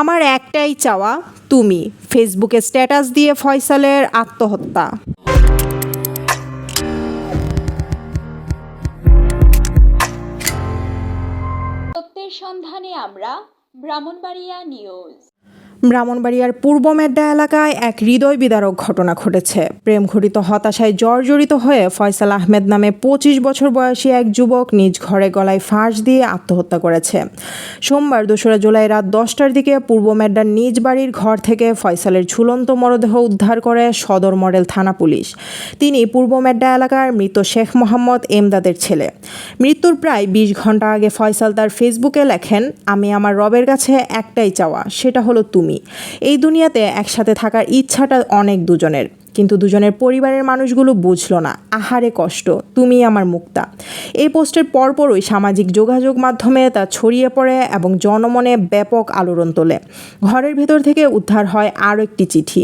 আমার একটাই চাওয়া তুমি। ফেসবুকে স্ট্যাটাস দিয়ে ফয়সালের আত্মহত্যা। সন্ধানে আমরা ব্রাহ্মণবাড়িয়া নিউজ। ব্রাহ্মণবাড়িয়ার পূর্ব মেড্ডা এলাকায় এক হৃদয় বিদারক ঘটনা ঘটেছে। প্রেম ঘটিত হতাশায় জর্জরিত হয়ে ফয়সাল আহমেদ নামে পঁচিশ বছর বয়সী এক যুবক নিজ ঘরে গলায় ফাঁস দিয়ে আত্মহত্যা করেছে। সোমবার দোসরা জুলাই রাত দশটার দিকে পূর্ব মেড্ডার নিজ বাড়ির ঘর থেকে ফয়সালের ঝুলন্ত মরদেহ উদ্ধার করে সদর মডেল থানা পুলিশ। তিনি পূর্ব মেড্ডা এলাকার মৃত শেখ মোহাম্মদ এমদাদের ছেলে। মৃত্যুর প্রায় বিশ ঘণ্টা আগে ফয়সাল তার ফেসবুকে লেখেন, আমি আমার রবের কাছে একটাই চাওয়া, সেটা হলো তুমি। এই দুনিয়াতে একসাথে থাকার ইচ্ছাটা অনেক দুজনের। কিন্তু দুজনের পরিবারের মানুষগুলো বুঝলো না। আহারে কষ্ট তুমি আমার মুক্তা। এই পোস্টের পরপরই সামাজিক যোগাযোগ মাধ্যমে তা ছড়িয়ে পড়ে এবং জনমনে ব্যাপক আলোড়ন তোলে। ঘরের ভেতর থেকে উদ্ধার হয় আরও একটি চিঠি,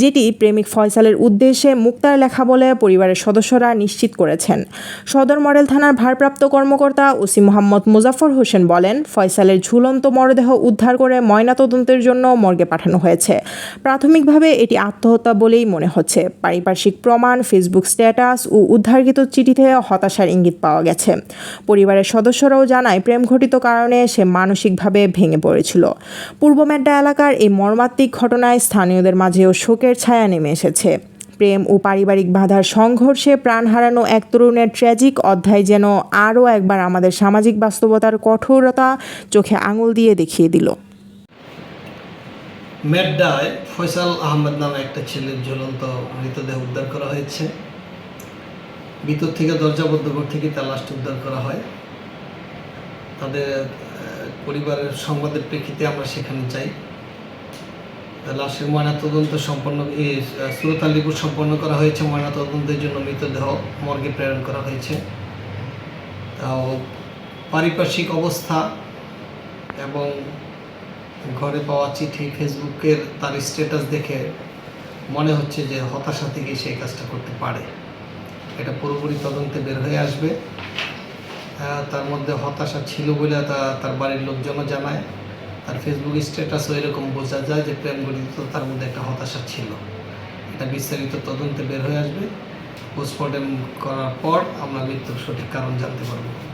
যেটি প্রেমিক ফয়সালের উদ্দেশ্যে মুক্তার লেখা বলে পরিবারের সদস্যরা নিশ্চিত করেছেন। সদর মডেল থানার ভারপ্রাপ্ত কর্মকর্তা ওসি মোহাম্মদ মুজাফর হোসেন বলেন, ফয়সালের ঝুলন্ত মরদেহ উদ্ধার করে ময়নাতদন্তের জন্য মর্গে পাঠানো হয়েছে। প্রাথমিকভাবে এটি আত্মহত্যা বলেই মনে হচ্ছে। পারিপার্শ্বিক প্রমাণ ফেসবুক স্ট্যাটাস ও উদ্ধারকৃত চিঠিতে হতাশার ইঙ্গিত পাওয়া গেছে। পরিবারের সদস্যরাও জানায়, প্রেম ঘটিত কারণে সে মানসিকভাবে ভেঙে পড়েছিল। পূর্ব মেড্ডা এলাকার এই মর্মান্তিক ঘটনায় স্থানীয়দের মাঝেও শোকের ছায়া নেমে এসেছে। প্রেম ও পারিবারিক বাধার সংঘর্ষে প্রাণ হারানো এক তরুণের ট্র্যাজিক অধ্যায় যেন আরও একবার আমাদের সামাজিক বাস্তবতার কঠোরতা চোখে আঙুল দিয়ে দেখিয়ে দিল। মেড্ডায় ফয়সাল আহমেদ নামে একটা ছেলের ঝুলন্ত মৃতদেহ উদ্ধার করা হয়েছে। ভিতর থেকে দরজাবদ্ধ ঘর থেকে তার লাশটি উদ্ধার করা হয়। তাদের পরিবারের সংবাদের প্রেক্ষিতে আমরা সেখানে যাই। লাশের ময়নাতদন্ত সম্পন্ন এই সুরতাল রিপোর্ট সম্পন্ন করা হয়েছে। ময়নাতদন্তের জন্য মৃতদেহ মর্গে প্রেরণ করা হয়েছে। পারিপার্শ্বিক অবস্থা এবং ঘরে পাওয়া চিঠি, ফেসবুকের তার স্ট্যাটাস দেখে মনে হচ্ছে যে হতাশা থেকে সেই কাজটা করতে পারে। এটা পুরোপুরি তদন্তে বের হয়ে আসবে। তার মধ্যে হতাশা ছিল বলে তা- তার বাড়ির লোকজনও জানায়। তার ফেসবুক স্ট্যাটাসও এরকম বোঝা যায় যে প্রেম গঠিত, তার মধ্যে একটা হতাশা ছিল। এটা বিস্তারিত তদন্তে বের হয়ে আসবে। পোস্টমর্টেম করার পর আমরা মৃত্যুর সঠিক কারণ জানতে পারব।